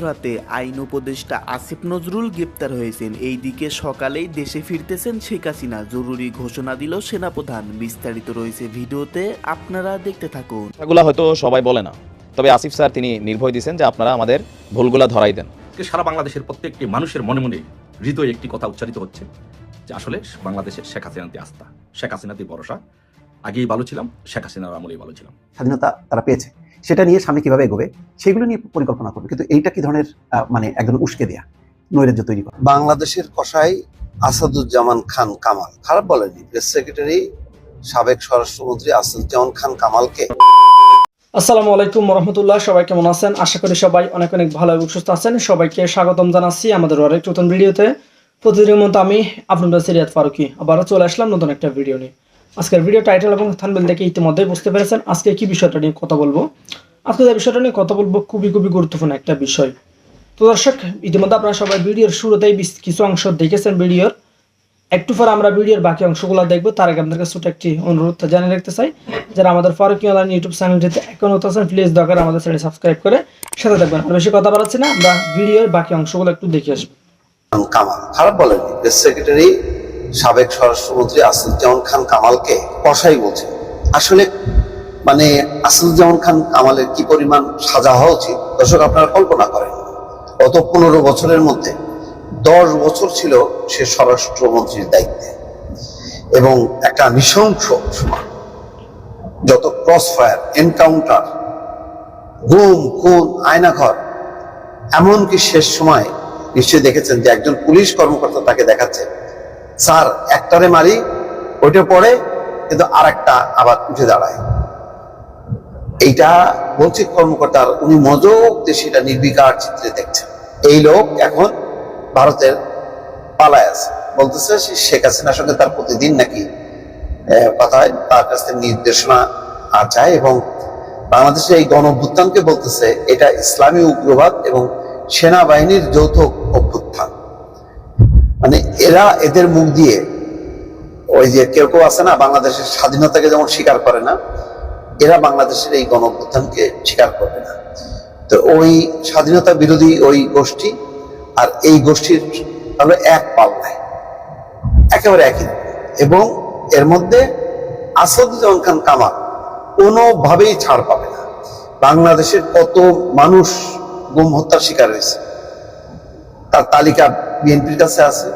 মধ্যরাতে আইন উপদেষ্টা আসিফ নজরুল গ্রেপ্তার হয়েছেন। এইদিকে সকালেই দেশে ফিরতেছেন শেখ হাসিনা। জরুরি ঘোষণা দিল সেনাপ্রধান। বিস্তারিত রয়েছে ভিডিওতে আপনারা দেখতে থাকুন। কথাগুলো হয়তো সবাই বলে না। তবে আসিফ স্যার তিনি নির্ভয় দিয়েছেন যে আপনারা আমাদের ভুলগুলা ধরাই দেন। আজকে সারা বাংলাদেশের প্রত্যেকটি মানুষের মনে মনে হৃদয়ে একটি কথা উচ্চারিত হচ্ছে যে আসলে বাংলাদেশের শেখ হাসিনাতে আস্থা শেখ হাসিনাতে ভরসা। আগেই ভালো ছিলাম শেখ হাসিনার আমলেই ভালো ছিলাম। স্বাধীনতা তারা পেয়েছে। সেটা নিয়ে সামনে কীভাবে এগোবে সেগুলো নিয়ে পরিকল্পনা করবে। কিন্তু এইটা কি ধরনের মানে একদম উস্কে দেয়া নৈরাজ্য তৈরি করা? বাংলাদেশের কসাই আসাদুজ্জামান খান কামাল খারাপ বলেনি প্রেস সেক্রেটারি সাবেক স্বরাষ্ট্রমন্ত্রী আসাদুজ্জামান খান কামালকে। আসসালামু আলাইকুম রহমতুল্লাহ সবাই কেমন আছেন? আশা করি সবাই অনেক অনেক ভালো এবং সুস্থ আছেন। সবাইকে স্বাগতম জানাচ্ছি আমাদের আরেক নতুন ভিডিওতে। প্রতিদিনের মতো আমি আপনাদের সিরিয়াত ফারুকি আবারও চলে আসলাম নতুন একটা ভিডিও নিয়ে। আজকের ভিডিও টাইটেল এবং থানবেল দেখে ইতিমধ্যেই বুঝতে পেরেছেন আজকে কি বিষয়টা নিয়ে কথা বলব। আজকে যে বিষয়টা নিয়ে কথা বলব খুবই খুবই গুরুত্বপূর্ণ একটা বিষয়। তো দর্শক, ইতিমধ্যে আপনারা সবাই ভিডিওর শুরুতেই কিছু অংশ দেখেছেন ভিডিওর। একটু পর আমরা ভিডিওর বাকি অংশগুলো দেখব। তার আগে আপনাদের কাছে ছোট একটি অনুরোধ জানিয়ে রাখতে চাই। যারা আমাদের ফারুকি অনলাইন ইউটিউব চ্যানেলটিতে এখন আছেন প্লিজ দরকার আমাদের চ্যানেল সাবস্ক্রাইব করে সাথে থাকবেন। আর বেশি কথা বাড়াচ্ছি না, আমরা ভিডিওর বাকি অংশগুলো একটু দেখে আসব। খারাপ বলেনি সেক্রেটারি সাবেক স্বরাষ্ট্রমন্ত্রী আসাদুজ্জামান খান কামালকে কসাই বলছে। আসলে মানে আসাদুজ্জামান খান কামালের কি পরিমাণ সাজা হওয়া উচিত? দর্শক, আপনারা কল্পনা করেন, গত পনেরো বছরের মধ্যে দশ বছর ছিল সে স্বরাষ্ট্রমন্ত্রীর দায়িত্বে এবং একটা নৃশংস সময় যত ক্রস ফায়ার এনকাউন্টার গুম, খুন, আয়নাঘর, এমনকি শেষ সময় নিশ্চয়ই দেখেছেন যে একজন পুলিশ কর্মকর্তা তাকে দেখাচ্ছে। স্যার একটারে মারি ওইটা পড়ে কিন্তু আর একটা আবার উঠে দাঁড়ায়। এইটা বলছি কর্মকর্তার উনি মজক সেটা নির্বিকার চিত্রে দেখছেন। এই লোক এখন ভারতের পালায় আছে। বলতেছে শেখ হাসিনার সঙ্গে তার প্রতিদিন নাকি আহ, কথা তার কাছ থেকে নির্দেশনা আর চায় এবং বাংলাদেশের এই গণ বলতেছে এটা ইসলামী উগ্রবাদ এবং সেনাবাহিনীর যৌথ অভ্যুত্থান। মানে এরা এদের মুখ দিয়ে ওই যে কেউ কেউ আছে না, বাংলাদেশের স্বাধীনতাকে যেমন স্বীকার করে না, এরা বাংলাদেশের এই গণ স্বীকার করবে না। তো ওই স্বাধীনতা বিরোধী ওই গোষ্ঠী আর এই গোষ্ঠীর হলো এক পাল্লায় একেবারে একই। এবং এর মধ্যে আসাদুজ্জামান খান কামাল কোনোভাবেই ছাড় পাবে না। বাংলাদেশের কত মানুষ গুম হত্যার শিকার হয়েছে। তার তালিকা বিএনপির কাছে আছে,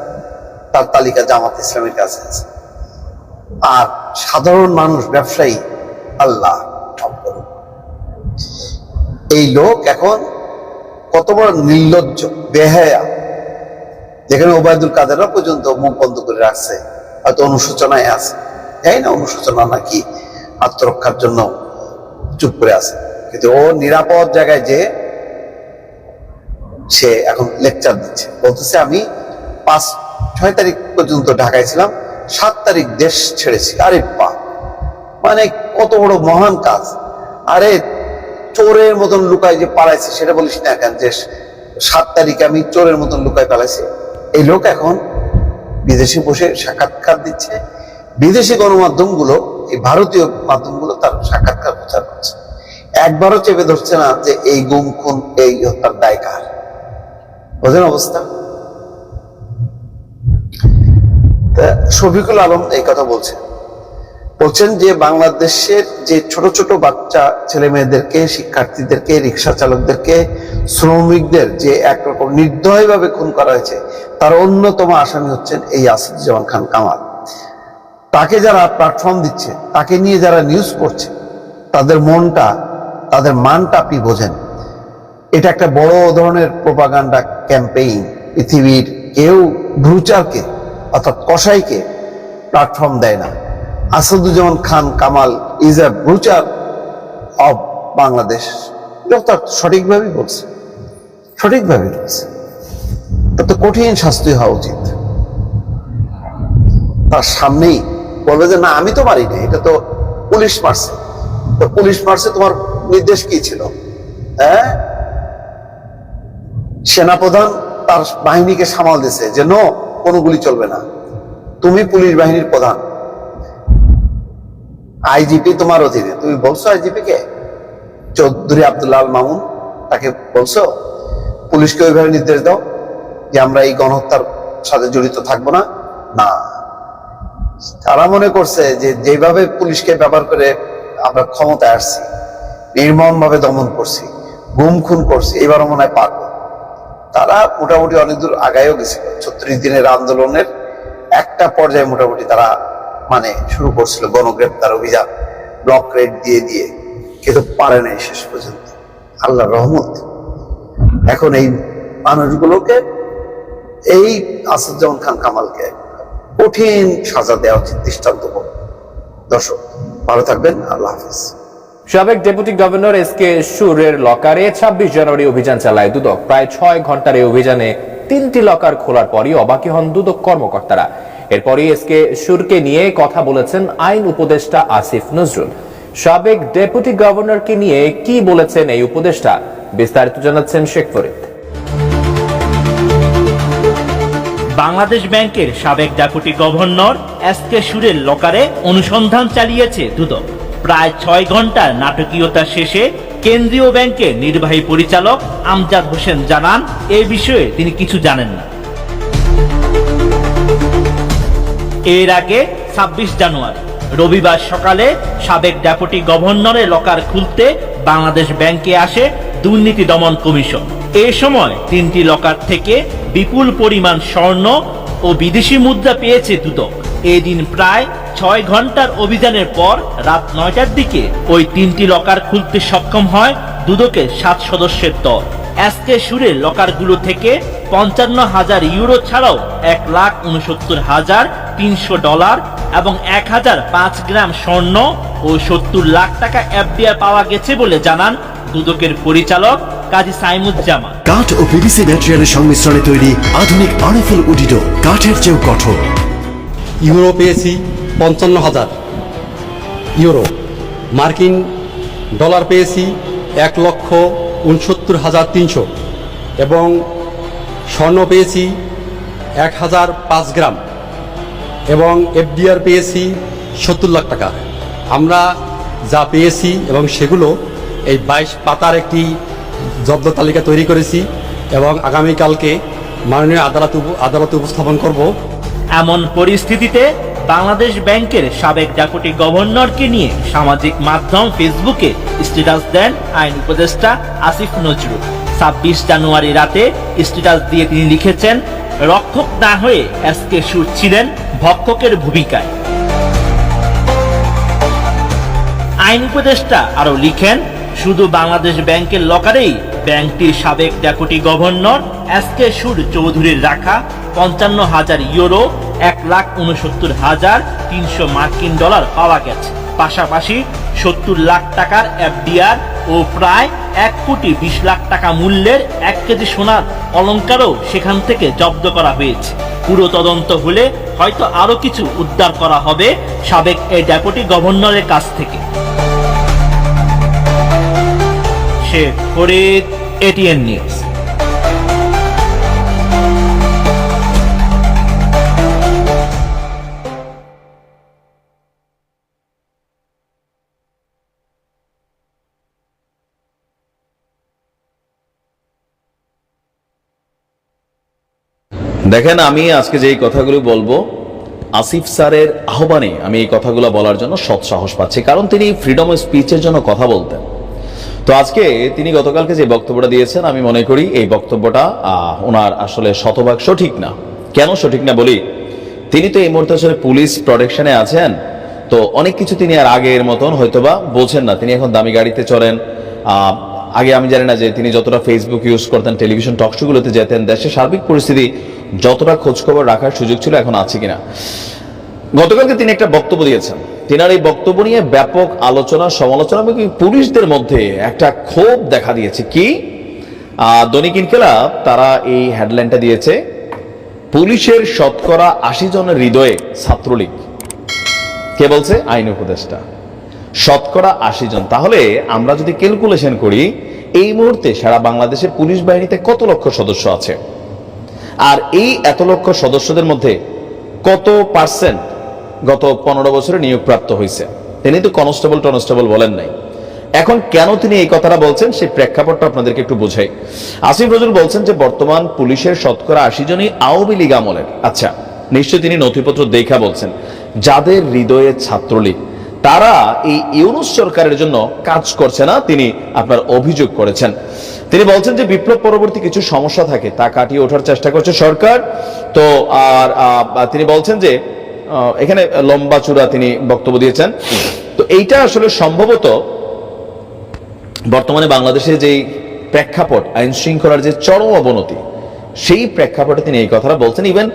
তার তালিকা জামাত ইসলামের কাছে আছে। আর সাধারণ মানুষ, ব্যবসায়ী, আল্লাহ এই লোক এখন কত বড় নির্লজ্জ, বেহায়া। যেখানে ওবায়দুল কাদেররা পর্যন্ত মুখ বন্ধ করে রাখছে, হয়তো অনুশোচনায় আছে। যাই না, অনুশোচনা নাকি আত্মরক্ষার জন্য চুপ করে আছে। কিন্তু ও নিরাপদ জায়গায় যে সে এখন লেকচার দিচ্ছে। বলতেছে, আমি পাঁচ, ছয় তারিখ পর্যন্ত ঢাকায় ছিলাম, সাত তারিখ দেশ ছেড়েছি। আরে পা মানে কত বড় মহান কাজ। আরে চোরের মতন লুকায় যে পালাইছে, সেটা বলিস না এখন যে সাত তারিখে আমি চোরের মতন লুকায় পালাইছি। এই লোক এখন বিদেশে বসে সাক্ষাৎকার দিচ্ছে। বিদেশি গণমাধ্যমগুলো, এই ভারতীয় মাধ্যমগুলো তার সাক্ষাৎকার প্রচার করছে। একবারও চেপে ধরছে না যে এই গুম, খুন, এই হত্যার দায় কার? বোঝেন অবস্থা? শফিকুল আলম এই কথা বলছেন। বলছেন যে বাংলাদেশের যে ছোট ছোট বাচ্চা ছেলে মেয়েদেরকে, শিক্ষার্থীদেরকে, রিক্সা চালকদেরকে, শ্রমিকদের যে একরকম নির্দয়ভাবে খুন করা হয়েছে, তার অন্যতম আসামি হচ্ছেন এই আসাদুজ্জামান খান কামাল। তাকে যারা প্ল্যাটফর্ম দিচ্ছে, তাকে নিয়ে যারা নিউজ করছে, তাদের মনটা, তাদের মানটা আপনি বোঝেন। এটা একটা বড় ধরনের প্রোপাগান্ডা ক্যাম্পেইন পৃথিবীর কেউ ভ্রুচারকে অর্থাৎ কসাইকে প্ল্যাটফর্ম দেয় না। Asaduzzaman Khan, Kamal is a butcher of Bangladesh তো সঠিকভাবেই বলছে। সঠিকভাবে বলছে। তার তো কঠিন শাস্তি হওয়া উচিত। তার সামনেই বলবে যে, না, আমি তো মারি না এটা তো পুলিশ মারছে। তো পুলিশ মারছে, তোমার নির্দেশ কি ছিল? হ্যাঁ? সেনাপ্রধান তার বাহিনীকে সামাল দিছে যে, নো, কোনো গুলি চলবে না। তুমি পুলিশ বাহিনীর প্রধান। আইজিপি তোমার অধীনে। তুমি বলছো আইজিপি কে চৌধুরী আব্দুল্লাহ মামুন তাকে বলছো, পুলিশকে ওইভাবে নির্দেশ দাও যে, আমরা এই গণহত্যার সাথে জড়িত থাকব না। না। তারা মনে করছে যে, যেভাবে পুলিশকে ব্যবহার করে আমরা ক্ষমতায় আসছি নির্মম ভাবে দমন করছি গুম খুন করছি, এবারও মনে হয় পারব। তারা মোটামুটি অনেক দূর আগায়ও গেছিল। ছত্রিশ দিনের আন্দোলনের একটা পর্যায়ে মোটামুটি তারা মানে শুরু করছিল গণগ্রেপ্তার অভিযান। ব্লক রেড দিয়ে দিয়ে। কিন্তু পারে নাই শেষ পর্যন্ত। আল্লাহ রহমত। এখন এই মানুষগুলোকে এই আসাদুজ্জামান খান কামালকে কঠিন সাজা দেওয়া উচিত দৃষ্টান্ত দর্শক, ভালো থাকবেন। আল্লাহ হাফিজ। সাবেক ডেপুটি গভর্নর এস কে সুরের লকারে ছাব্বিশ জানুয়ারি অভিযান চালায় দুদক। প্রায় ছয় ঘণ্টার এই অভিযানে তিনটি লকার খোলার পরই অবাকি হন দুদক কর্মকর্তারা। এরপরই এস কে সুরকে নিয়ে কথা বলেছেন আইন উপদেষ্টা আসিফ নজরুল। সাবেক ডেপুটি গভর্নরকে নিয়ে কি বলেছেন এই উপদেষ্টা? বিস্তারিত জানাচ্ছেন শেখ ফরিদ। বাংলাদেশ ব্যাংকের সাবেক ডেপুটি গভর্নর এস কে সুরের লকারে অনুসন্ধান চালিয়েছে দুদক। প্রায় ছয় ঘণ্টার নাটকীয়তা শেষে কেন্দ্রীয় ব্যাংকের নির্বাহী পরিচালক আমজাদ হোসেন জানান, এ বিষয়ে তিনি কিছু জানেন না। এর আগে ছাব্বিশ জানুয়ারি, রবিবার সকালে সাবেক ডেপুটি গভর্নরের লকার খুলতে বাংলাদেশ ব্যাংকে আসে দুর্নীতি দমন কমিশন। এ সময় তিনটি লকার থেকে বিপুল পরিমাণ স্বর্ণ ও বিদেশি মুদ্রা পেয়েছে দুদক। এদিন প্রায় ছয় ঘণ্টার অভিযানের পর রাত নয়টার দিকে ওই তিনটি লকার খুলতে সক্ষম হয় দুদকের সাত সদস্যের দল। এসকে সুরের লকারগুলো থেকে পঞ্চান্ন হাজার ইউরো ছাড়াও এক লাখ উনসত্তর হাজার তিনশো ডলার এবং এক হাজার পাঁচ গ্রাম স্বর্ণ ও সত্তর লাখ টাকা এফডিআর পাওয়া গেছে বলে জানান দুদকের পরিচালক কাজী সাইমুজ্জামান। কাঠ ও পিভিসি ম্যাটেরিয়ালের সংমিশ্রণে তৈরি আধুনিক আরএফএল উডিডো, কাঠের চেয়েও কঠোর। ইউরো পেয়েছি পঞ্চান্ন হাজার। ইউরো। মার্কিন ডলার পেয়েছি এক লক্ষ উনসত্তর হাজার তিনশো। এবং স্বর্ণ পেয়েছি এক হাজার পাঁচ গ্রাম। এবং এফডিআর পেয়েছি সত্তর লাখ টাকা। আমরা যা পেয়েছি এবং সেগুলো এই বাইশ পাতার একটি জব্দ তালিকা তৈরি করেছি এবং আগামীকালকে মাননীয় আদালত আদালতে উপস্থাপন করব। এমন পরিস্থিতিতে বাংলাদেশ ব্যাংকের সাবেক ডেপুটি গভর্নরকে নিয়ে সামাজিক মাধ্যম ফেসবুকে স্ট্যাটাস দেন আইন উপদেষ্টা আসিফ নজরুল। ছাব্বিশ জানুয়ারি রাতে স্ট্যাটাস দিয়ে তিনি লিখেছেন, রক্ষক না হয়ে এসকে সুর ছিলেন ভক্ষকের ভূমিকায়। আইন উপদেষ্টা আরও লিখেন, শুধু বাংলাদেশ ব্যাংকের লকারেই ব্যাংকটির সাবেক ডেপুটি গভর্নর এস কে সুর চৌধুরীর রাখা পঞ্চান্ন হাজার ইউরো, এক লাখ উনসত্তর হাজার তিনশো মার্কিন ডলার পাওয়া গেছে। পাশাপাশি সত্তর লাখ টাকার এফডিআর ও প্রায় এক কোটি বিশ লাখ টাকা মূল্যের এক কেজি সোনার অলঙ্কারও সেখান থেকে জব্দ করা হয়েছে। পুরো তদন্ত হলে হয়তো আরও কিছু উদ্ধার করা হবে সাবেক এই ডেপুটি গভর্নরের কাছ থেকে। Sheikh Farid, ATN news. দেখেন আমি আজকে যেই কথাগুলো বলব আসিফ স্যারের আহ্বানে আমি এই কথাগুলো বলার জন্য সৎ সাহস পাচ্ছি। কারণ তিনি ফ্রিডম অফ স্পিচের জন্য কথা বলতেন। তো আজকে তিনি গতকালকে যে বক্তব্যটা দিয়েছেন আমি মনে করি এই বক্তব্যটা ওনার আসলে শতভাগ সঠিক না। কেন সঠিক না বলি? তিনি তো এই মুহূর্তে আসলে পুলিশ প্রোটেকশনে আছেন তো অনেক কিছু তিনি আর আগের মতন হয়তোবা বোঝেন না। তিনি এখন দামি গাড়িতে আহ, আগে আমি জানি না যে তিনি যতটা ফেসবুক ইউজ করতেন টেলিভিশন টকশোগুলোতে যেতেন দেশের সার্বিক পরিস্থিতি যতটা খোঁজখবর রাখার সুযোগ ছিল এখন আছে কিনা। গতকালকে তিনি একটা বক্তব্য দিয়েছেন। তিনার এই বক্তব্য নিয়ে ব্যাপক আলোচনা, সমালোচনা এবং পুলিশদের মধ্যে একটা ক্ষোভ দেখা দিয়েছে। কি? দৈনিক ইনকেলাব তারা এই হেডলাইনটা দিয়েছে, পুলিশের শতকরা আশি জনের হৃদয়ে ছাত্রলীগ। কে বলছে? আইন উপদেষ্টা। শতকরা আশি জন। তাহলে আমরা যদি ক্যালকুলেশন করি, এই মুহূর্তে সারা বাংলাদেশের পুলিশ বাহিনীতে কত লক্ষ সদস্য আছে? আর এই এত লক্ষ সদস্যদের মধ্যে কত পার্সেন্ট গত পনেরো বছরে নিয়োগপ্রাপ্ত হয়েছে? তিনি তো কনস্টেবল টনস্টেবল বলেন নাই। এখন কেন তিনি এই কথাটা বলছেন সেই প্রেক্ষাপটটা আপনাদেরকে একটু বোঝাই। আসিফ নজরুল বলছেন যে বর্তমান পুলিশের শতকরা আশি জনই আওয়ামী লীগ আমলের। আচ্ছা নিশ্চয়ই তিনি নথিপত্র দেখা বলছেন। যাদের হৃদয়ে ছাত্রলীগ, তারা এই ইউনুস সরকারের জন্য কাজ করছে না, তিনি আপনার অভিযোগ করেছেন। তিনি বলছেন যে বিপ্লব পরবর্তী কিছু সমস্যা থাকে, তা কাটিয়ে ওঠার চেষ্টা করছে সরকার। তো আর তিনি বলছেন যে এখানে লম্বা চূড়া তিনি বক্তব্য দিয়েছেন। তো এইটা আসলে সম্ভবত বর্তমানে বাংলাদেশে যে প্রেক্ষাপট, আইন শৃঙ্খলার যে চরম অবনতি, সেই প্রেক্ষাপটে তিনি এই কথাটা বলছেন। ইভেন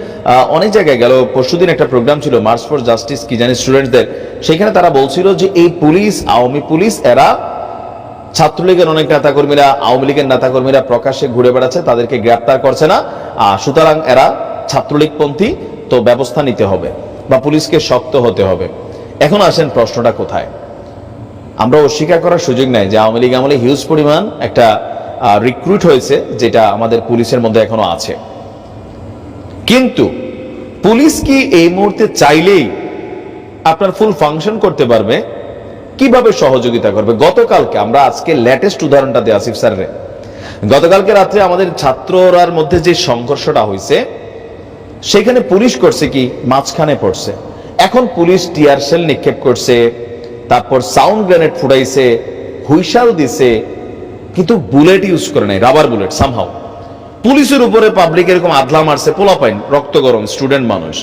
অনেক জায়গায় গেল পরশুদিন একটা প্রোগ্রাম ছিল মার্চ ফর জাস্টিস কি জানি স্টুডেন্টদের সেখানে তারা বলছিল যে, এই পুলিশ, আওয়ামী পুলিশ, এরা ছাত্রলীগের অনেক নেতাকর্মীরা, আওয়ামী লীগের নেতাকর্মীরা প্রকাশ্যে ঘুরে বেড়াচ্ছে, তাদেরকে গ্রেপ্তার করছে না। সুতরাং এরা ছাত্রলীগপন্থী, তো ব্যবস্থা নিতে হবে বা পুলিশকে শক্ত হতে হবে। এখন আসেন প্রশ্নটা কোথায়? আমরা অস্বীকার করার সুযোগ নাই যে আওয়ামী লীগ আমলে হিউজ পরিমাণ একটা রিক্রুট হয়েছে, যেটা আমাদের পুলিশের মধ্যে এখনও আছে। কিন্তু পুলিশ কি এই মুহূর্তে চাইলেই আপনার ফুল ফাংশন করতে পারবে? কীভাবে সহযোগিতা করবে? গতকালকে আমরা আজকে লেটেস্ট উদাহরণটা দিই আসিফ স্যারের। গতকালকে রাত্রে আমাদের ছাত্ররার মধ্যে যে সংঘর্ষটা হয়েছে সেখানে পুলিশ করছে কি? মাঝখানে পড়ছে। এখন পুলিশ টিয়ার সেল নিক্ষেপ করছে, তারপর সাউন্ড গ্রেনেড ফুটাইছে, হুইশাল দিছে, কিন্তু বুলেট ইউজ করে নাই, রাবার বুলেট সামহাও পুলিশের উপরে পাবলিক এরকম আধলা মারছে, পোলাপাইন, রক্ত গরম স্টুডেন্ট মানুষ।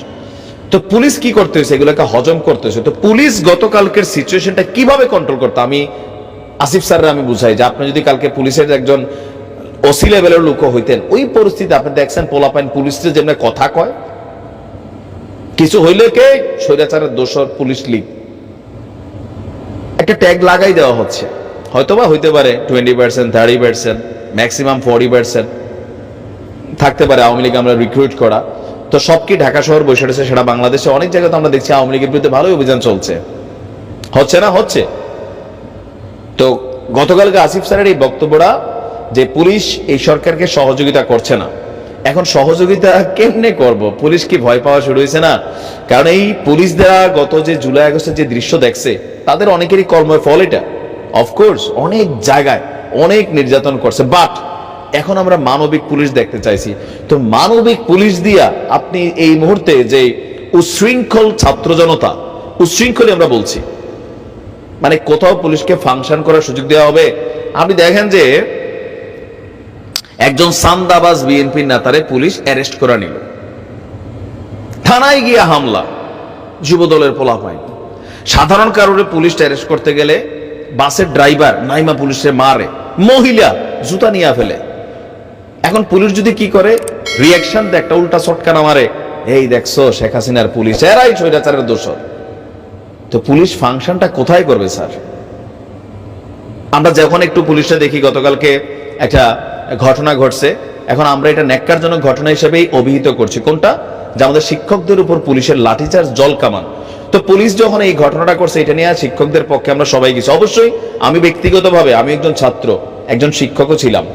তো পুলিশ কি করতে হয়েছে? এগুলোকে হজম করতে হয়েছে। তো পুলিশ গতকালকের সিচুয়েশনটা কীভাবে কন্ট্রোল করতো? আমি আসিফ স্যারের আমি বুঝাই যে আপনি যদি কালকে পুলিশের একজন ওসি লেভেলের লোক হইতেন, ওই পরিস্থিতি আপনি দেখছেন পোলাপাইন পুলিশের যেমন কথা কয়। কিছু হইলে কে? স্বৈরাচারের দোষর পুলিশ লীগ একটা ট্যাগ লাগাই দেওয়া হচ্ছে। হয়তোবা হইতে পারে twenty percent thirty percent maximum forty percent থাকতে পারে, আওয়ামী লীগ আমরা রিক্রুট করা। তো সব কি ঢাকা শহর বসে রয়েছে সেটা বাংলাদেশে অনেক জায়গাতে আমরা দেখছি আওয়ামী লীগের বিরুদ্ধে ভালোই অভিযান চলছে। হচ্ছে না? হচ্ছে। তো গতকালকে আসিফ স্যারের এই বক্তব্যটা যে পুলিশ এই সরকারকে সহযোগিতা করছে না। এখন সহযোগিতা কেমনে করব? পুলিশ কি ভয় পাওয়া শুরু হয়েছে না? কারণ এই পুলিশ দ্বারা গত যে জুলাই, আগস্টের যে দৃশ্য দেখছে, তাদের অনেকেরই কর্মের ফল এটা অফকোর্স অনেক জায়গায় অনেক নির্যাতন করছে বাট এখন আমরা মানবিক পুলিশ দেখতে চাইছি। তো মানবিক পুলিশ দিয়া আপনি এই মুহূর্তে যে উশৃঙ্খল ছাত্র জনতা, উশৃঙ্খলই আমরা বলছি। মানে কোথাও পুলিশকে ফাংশন করার সুযোগ দেওয়া হবে। আপনি দেখেন যে একজন সান্দাবাজ বিএনপি নেতারে পুলিশ অ্যারেস্ট করে নিল। থানায় গিয়া হামলা, যুবদলের পোলাপাইন। সাধারণ কারণে পুলিশ অ্যারেস্ট করতে গেলে বাসের ড্রাইভার নাইমা পুলিশে মারে। মহিলা জুতা নিয়ে ফেলে। এখন পুলিশ যদি কি করে? রিয়াকশন দেয় একটা উল্টা চটকানা মারে। এই দেখছ, শেখ হাসিনার পুলিশ। এরাই স্বৈরাচারের দোষর। তো পুলিশ ফাংশনটা কোথায় করবে, স্যার? আমরা যখন একটু পুলিশটা দেখি, গতকালকে একটা ঘটনা ঘটছে। এখন আমরা এটা ন্যাক্কারজনক ঘটনা হিসেবেই অভিহিত করছি। কোনটা? যে আমাদের শিক্ষকদের উপর পুলিশের লাঠিচার্জ, জল কামান। তো পুলিশ যখন এই ঘটনাটা করছে, এটা নিয়ে শিক্ষকদের পক্ষে আমরা সবাই গেছি। অবশ্যই আমি ব্যক্তিগতভাবে, আমি একজন ছাত্র, একজন শিক্ষকও ছিলাম।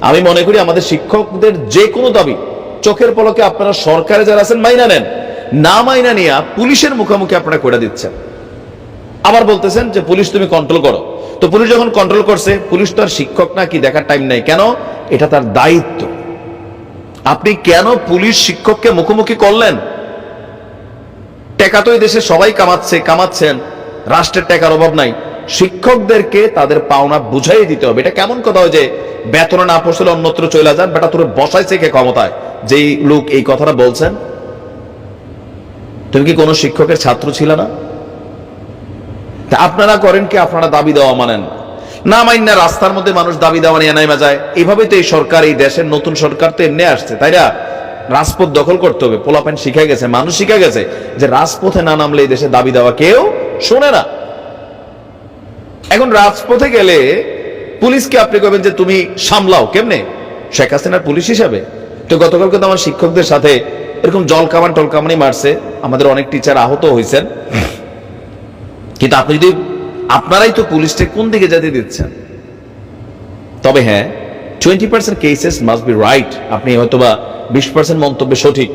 আমি মনে করি আমাদের শিক্ষকদের যে কোনো দাবি, চোখের পলকে আপনারা সরকারে যারা আছেন, মাইনা নেন। না মাইনা নিয়ে পুলিশের মুখোমুখি আপনারা করে দিচ্ছেন। আবার বলতেছেন যে, পুলিশ তুমি কন্ট্রোল করো। তো পুলিশ যখন কন্ট্রোল করছে, পুলিশ তো আর শিক্ষক না, কি দেখার টাইম নাই। কেন? এটা তার দায়িত্ব। আপনি কেন পুলিশ শিক্ষককে মুখোমুখি করলেন? টাকা তো এই দেশে সবাই কামাচ্ছে, কামাচ্ছেন। রাষ্ট্রের টাকার অভাব নাই। শিক্ষকদেরকে তাদের পাওনা বুঝাই দিতে হবে। এটা কেমন কথা হয় যে বেতন না পড়ছিল, অন্যত্র চলে যান। বেটা, তোর বসাইছে কে ক্ষমতায়? যেই লোক এই কথাটা বলছেন, তুমি কি কোনো শিক্ষকের ছাত্র ছিল না? তা আপনারা করেন কি, আপনারা দাবি দেওয়া মানেন? না। মাইন রাস্তার মধ্যে মানুষ দাবি দেওয়া নিয়ে নাইমা যায়। এইভাবে তো এই সরকার, এই দেশের নতুন সরকার তো এমনি আসছে, তাই না? রাজপথ দখল করতে হবে পোলাপেন শিখে গেছে, মানুষ শিখে গেছে যে রাজপথে না নামলে এই দেশে দাবি দেওয়া কেউ শোনে না। এখন রাজপথে গেলে পুলিশকে আপনি কবেন যে তুমি সামলাও, কেমনে? শেখ হাসিনার পুলিশ হিসাবে। তো গতকালকে তো আমার শিক্ষকদের সাথে এরকম জল কামান টল কামানি মারছে, আমাদের অনেক টিচার আহত হয়েছেন কিন্তু আপনি যদি, আপনারাই তো পুলিশকে কোন দিকে যেতে দিচ্ছেন? তবে হ্যাঁ twenty percent cases must be right আপনি হয়তোবা বিশ পার্সেন্ট মন্তব্য সঠিক।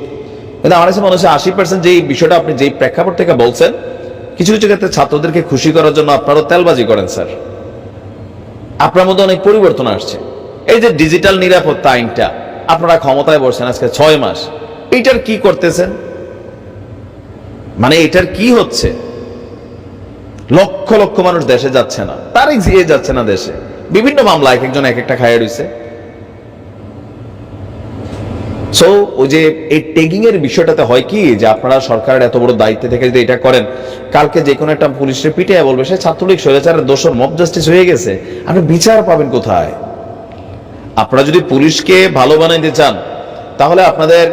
কিন্তু আমার কাছে মনে হচ্ছে আশি পার্সেন্ট যেই বিষয়টা আপনি যেই প্রেক্ষাপট থেকে বলছেন, কিছু কিছু ক্ষেত্রে ছাত্রদেরকে খুশি করার জন্য আপনারাও তেলবাজি করেন, স্যার। আপনার মধ্যে অনেক পরিবর্তন আসছে। এই যে ডিজিটাল নিরাপত্তা আইনটা, আপনারা ক্ষমতায় বসছেন আজকে ছয় মাস, এইটার কি করতেছেন? মানে এটার কি হচ্ছে? লক্ষ লক্ষ মানুষ দেশে যাচ্ছে না তারিখ জিয়ে যাচ্ছে না দেশে। বিভিন্ন মামলা এক একজন এক একটা খাইয়ে রয়েছে সো ওই যে এই টেগিং এর বিষয়টাতে হয় কি যে আপনারা সরকারের এত বড় দায়িত্বে থেকে যদি এটা করেন, কালকে যে কোনো একটা পুলিশের পিঠে বলবে, সে ছাত্রলীগ, স্বৈরাচারের দোষর, মব জাস্টিস হয়ে গেছে। আপনি বিচার পাবেন কোথায়? আপনারা যদি পুলিশকে ভালো বানাইতে চান, তাহলে আপনাদের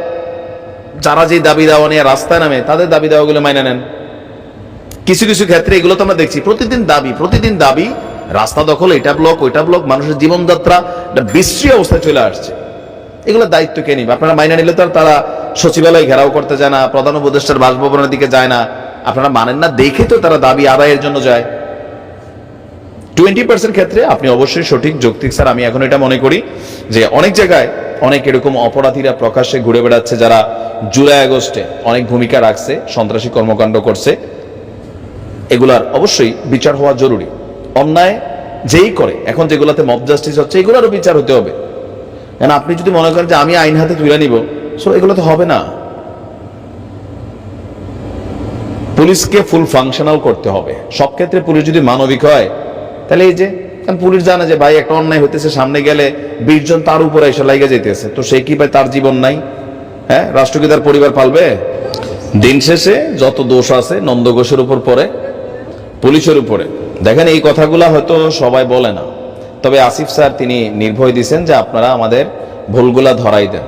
যারা যে দাবি দাওয়া নিয়ে রাস্তায় নামে, তাদের দাবি দাওয়াগুলো মাইনে নেন। কিছু কিছু ক্ষেত্রে এগুলো তো আমরা দেখছি, প্রতিদিন দাবি প্রতিদিন দাবি, রাস্তা দখল, এটা ব্লক ওইটা ব্লক মানুষের জীবনযাত্রা, একটা বিশ্রী অবস্থায় চলে আসছে। এগুলো দায়িত্ব কে নিবে? আপনারা মাইনা নিলে তো তারা সচিবালয় ঘেরাও করতে যায় না, প্রধান উপদেষ্টার বাসভবনের দিকে যায় না। আপনারা মানেন না, দেখে তো তারা দাবি আদায়ের জন্য যায়। টোয়েন্টি পার্সেন্ট ক্ষেত্রে আপনি অবশ্যই সঠিক যৌক্তিক, স্যার, আমি এখন এটা মনে করি যে অনেক জায়গায় অনেক এরকম অপরাধীরা প্রকাশ্যে ঘুরে বেড়াচ্ছে যারা জুলাই আগস্টে অনেক ভূমিকা রাখছে, সন্ত্রাসী কর্মকাণ্ড করছে। এগুলার অবশ্যই বিচার হওয়া জরুরি। অন্যায় যেই করে, এখন যেগুলাতে মব জাস্টিস হচ্ছে, এগুলারও বিচার হতে হবে। কারণ আপনি যদি মনে করেন যে আমি আইন হাতে তুলে নিব, সো এগুলো তো হবে না। পুলিশকে ফুল ফাংশনাল করতে হবে। সব ক্ষেত্রে পুলিশ যদি মানবিক হয়, তাহলে এই যে পুলিশ জানে যে ভাই একটা অন্যায় হইতেছে, সামনে গেলে বিশ জন তার উপরে এসে লাইগে যেতেছে তো সে কি ভাই তার জীবন নাই? হ্যাঁ রাষ্ট্র কি তার পরিবার পালবে? দিন শেষে যত দোষ আছে নন্দ ঘোষের উপর পড়ে, পুলিশের উপরে। দেখেন এই কথাগুলা হয়তো সবাই বলে না। তবে আসিফ স্যার তিনি নির্ভয় দিয়েছেন যে আপনারা আমাদের ভুলগুলা ধরাই দেন।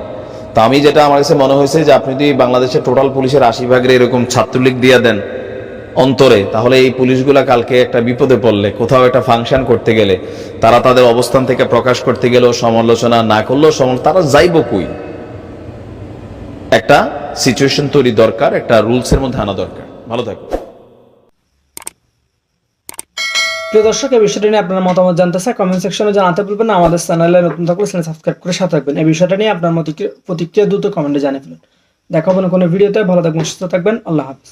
তো আমি যেটা আমার কাছে মনে হয়েছে যে আপনি যদি বাংলাদেশের টোটাল পুলিশের আশি ভাগের এরকম ছাত্রলীগ দিয়ে দেন অন্তরে, তাহলে এই পুলিশগুলা কালকে একটা বিপদে পড়লে, কোথাও একটা ফাংশন করতে গেলে, তারা তাদের অবস্থান থেকে প্রকাশ করতে গেলেও সমালোচনা না করলেও তারা যাইব কই? একটা সিচুয়েশন তৈরি দরকার, একটা রুলসের মধ্যে আনা দরকার। ভালো থাকবে প্রিয় দর্শক, এই বিষয়টা নিয়ে আপনার মতামত জানতে চাই কমেন্ট সেকশনে জানাতে ভুলবেন না। আমাদের চ্যানেলে নতুন থাকলে চ্যানেল সাবস্ক্রাইব করে সাথে থাকবেন। এই বিষয়টা নিয়ে আপনার প্রতিক্রিয়া দ্রুত কমেন্টে জানিয়ে ফেলুন। দেখা হবে না কোনো ভিডিওতে ভালো থাকবেন, সুস্থ থাকবেন। আল্লাহ হাফিজ।